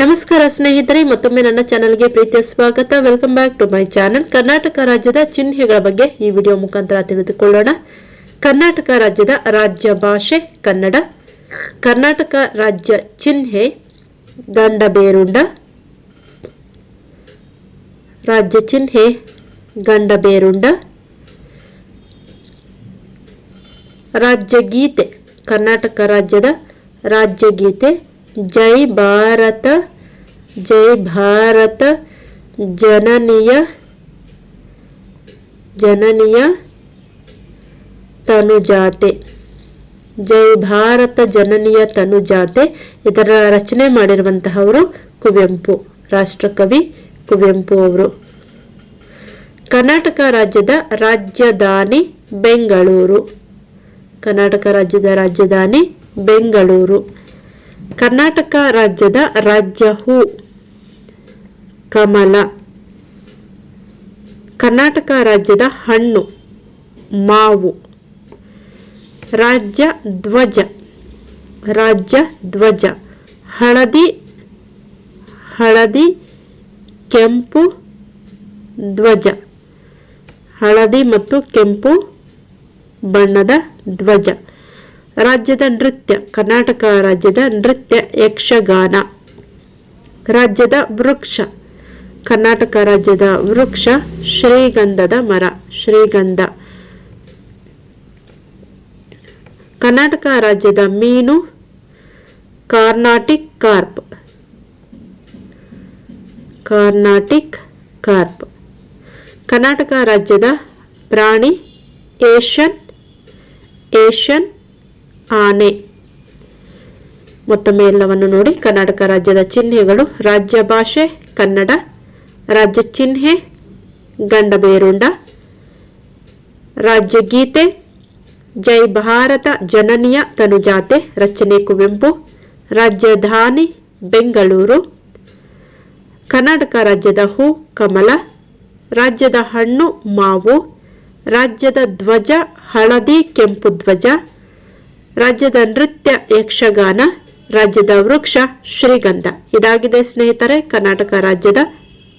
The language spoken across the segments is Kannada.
ನಮಸ್ಕಾರ ಸ್ನೇಹಿತರೆ, ಮತ್ತೊಮ್ಮೆ ನನ್ನ ಚಾನಲ್ಗೆ ಪ್ರೀತಿಯ ಸ್ವಾಗತ. Welcome back to my channel Karnataka ರಾಜ್ಯದ ಚಿಹ್ನೆಗಳ ಬಗ್ಗೆ ಈ ವಿಡಿಯೋ ಮುಖಾಂತರ ತಿಳಿದುಕೊಳ್ಳೋಣ. ಕರ್ನಾಟಕ ರಾಜ್ಯದ ರಾಜ್ಯ ಭಾಷೆ ಕನ್ನಡ. ಕರ್ನಾಟಕ ರಾಜ್ಯ ಚಿಹ್ನೆ ಗಂಡಬೇರುಂಡ ರಾಜ್ಯ ಚಿಹ್ನೆ ಗಂಡಬೇರುಂಡ ರಾಜ್ಯಗೀತೆ ಕರ್ನಾಟಕ ರಾಜ್ಯದ ರಾಜ್ಯಗೀತೆ ಜೈ ಭಾರತ ಜೈ ಭಾರತ, ಜನನಿಯ ಜನನಿಯ ತನುಜಾತೆ. ಜೈ ಭಾರತ, ಜನನಿಯ ತನುಜಾತೆ. ಇದರ ರಚನೆ ಮಾಡಿರುವಂತಹವರು ಕುವೆಂಪು, ರಾಷ್ಟ್ರಕವಿ ಕುವೆಂಪು ಅವರು. ಕರ್ನಾಟಕ ರಾಜ್ಯದ ರಾಜಧಾನಿ ಬೆಂಗಳೂರು. ಕರ್ನಾಟಕ ರಾಜ್ಯದ ರಾಜಧಾನಿ ಬೆಂಗಳೂರು. ಕರ್ನಾಟಕ ರಾಜ್ಯದ ರಾಜ್ಯ ಹೂ. ಕಮಲ. ಕರ್ನಾಟಕ ರಾಜ್ಯದ ಹಣ್ಣು, ಮಾವು. ರಾಜ್ಯ ಧ್ವಜ. ರಾಜ್ಯ ಧ್ವಜ. ಹಳದಿ ಹಳದಿ ಕೆಂಪು ಧ್ವಜ. ಹಳದಿ ಮತ್ತು ಕೆಂಪು ಬಣ್ಣದ ಧ್ವಜ. ರಾಜ್ಯದ ನೃತ್ಯ, ಕರ್ನಾಟಕ ರಾಜ್ಯದ ನೃತ್ಯ ಯಕ್ಷಗಾನ. ರಾಜ್ಯದ ವೃಕ್ಷ, ಕರ್ನಾಟಕ ರಾಜ್ಯದ ವೃಕ್ಷ ಶ್ರೀಗಂಧದ ಮರ, ಶ್ರೀಗಂಧ. ಕರ್ನಾಟಕ ರಾಜ್ಯದ ಮೀನು, Carnatic carp. Carnatic carp. Karnataka ರಾಜ್ಯದ ಪ್ರಾಣಿ ಏಷ್ಯನ್ ಏಷ್ಯನ್ ಆನೆ. ಮತ್ತೊಮ್ಮೆ ಎಲ್ಲವನ್ನು ನೋಡಿ, ಕರ್ನಾಟಕ ರಾಜ್ಯದ ಚಿಹ್ನೆಗಳು. ರಾಜ್ಯ ಭಾಷೆ, ಕನ್ನಡ. ರಾಜ್ಯ ಚಿಹ್ನೆ ಗಂಡಬೇರುಂಡ ರಾಜ್ಯ ಗೀತೆ, ಜೈ ಭಾರತ, ಜನನಿಯ ತನುಜಾತೆ, ರಚನೆ ಕುವೆಂಪು. ರಾಜಧಾನಿ ಬೆಂಗಳೂರು. ಕರ್ನಾಟಕ ರಾಜ್ಯದ ಹೂ, ಕಮಲ. ರಾಜ್ಯದ ಹಣ್ಣು, ಮಾವು. ರಾಜ್ಯದ ಧ್ವಜ, ಹಳದಿ, ಕೆಂಪು ಧ್ವಜ. ರಾಜ್ಯದ ನೃತ್ಯ ಯಕ್ಷಗಾನ, ರಾಜ್ಯದ ವೃಕ್ಷ, ಶ್ರೀಗಂಧ. ಇದಾಗಿದೆ ಸ್ನೇಹಿತರೆ, ಕರ್ನಾಟಕ ರಾಜ್ಯದ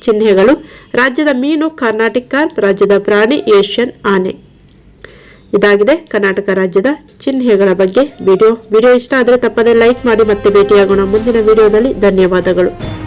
ಚಿಹ್ನೆಗಳು. ರಾಜ್ಯದ ಮೀನು, ಕರ್ನಾಟಕ ರಾಜ್ಯದ ಪ್ರಾಣಿ, ಏಷ್ಯನ್ ಆನೆ. ಇದಾಗಿದೆ ಕರ್ನಾಟಕ ರಾಜ್ಯದ ಚಿಹ್ನೆಗಳ ಬಗ್ಗೆ. ವಿಡಿಯೋ ವಿಡಿಯೋ ಇಷ್ಟ ಆದರೆ ತಪ್ಪದೆ ಲೈಕ್ ಮಾಡಿ ಮತ್ತೆ ಭೇಟಿಯಾಗೋಣ ಮುಂದಿನ ವಿಡಿಯೋದಲ್ಲಿ. ಧನ್ಯವಾದಗಳು.